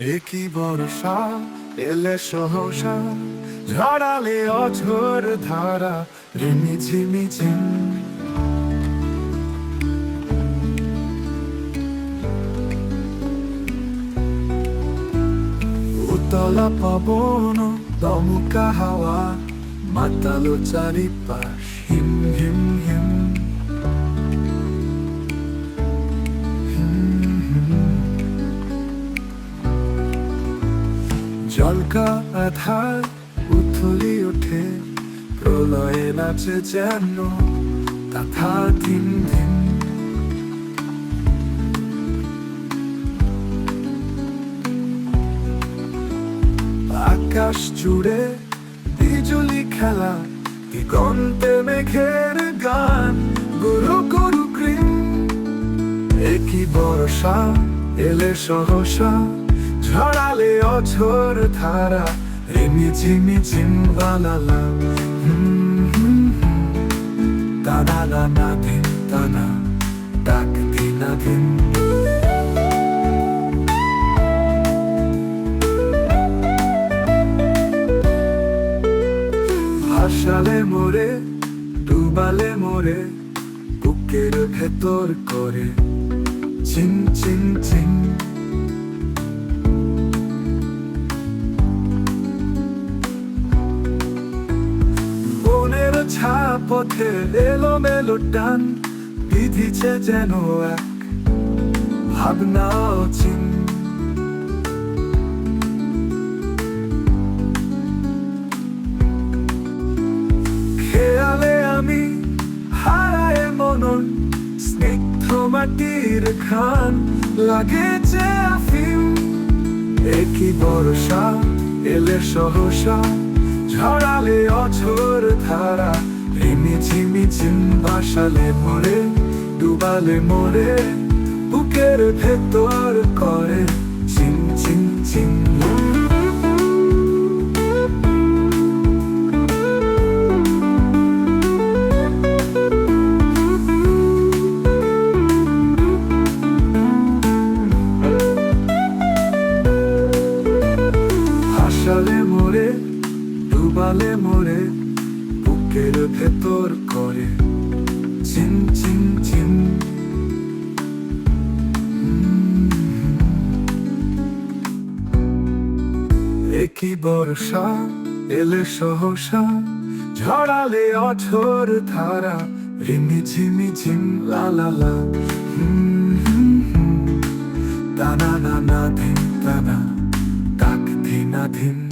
একই বর্ষা এলে সহসা? ঝড়ালে অঝোর ধারা, রিমি ঝিমি ঝিম। উতলা পবন, দমকা হাওয়া, মাতালো চারিপাশ, হিম হিম হিম। জলকা আধার উথলি ওঠে, প্রলয়ে নাচে যেন তথা দিন দিন। আকাশ জুড়ে বিজুলি খেলা, দিগন্তে মেঘের গান, গুরু গুরু কৃম একই বর্ষা এলে সহসা ঝড়ালে অঝোর ধারা, রিমি ঝিমি ঝিম বানালা তানা না না দিন তানা ডাক দিনা দিন ভাসালে মোরে ডুবালে মোরে বুকের ভেতর করে, চিন চিন চিন। ছাপথে এলো মেলো টান বিধিছে যেন এক ভাবনা চিন। খেয়ালে আমি হারায় মনন, স্নিগ্ধ মাটির খান লাগে যে আফিম। একই বর্ষা এলে সহসা ঝড়ালে অঝোর ধারা রিমি ঝিমি ঝিম ভাসালে মরে ডুবালে মরে, বুকের ভেতর করে চিন চিন চিন ভাসালে মোরে, ডুবালে মোরে বুকের ভেতর করে চিন চিন চিন একই বর্ষা এলে সহসা ঝড়ালে অঝোর ধারা রিমি ঝিমি ঝিম লা লা লা হুম হুম হুম। তানা না না ধিম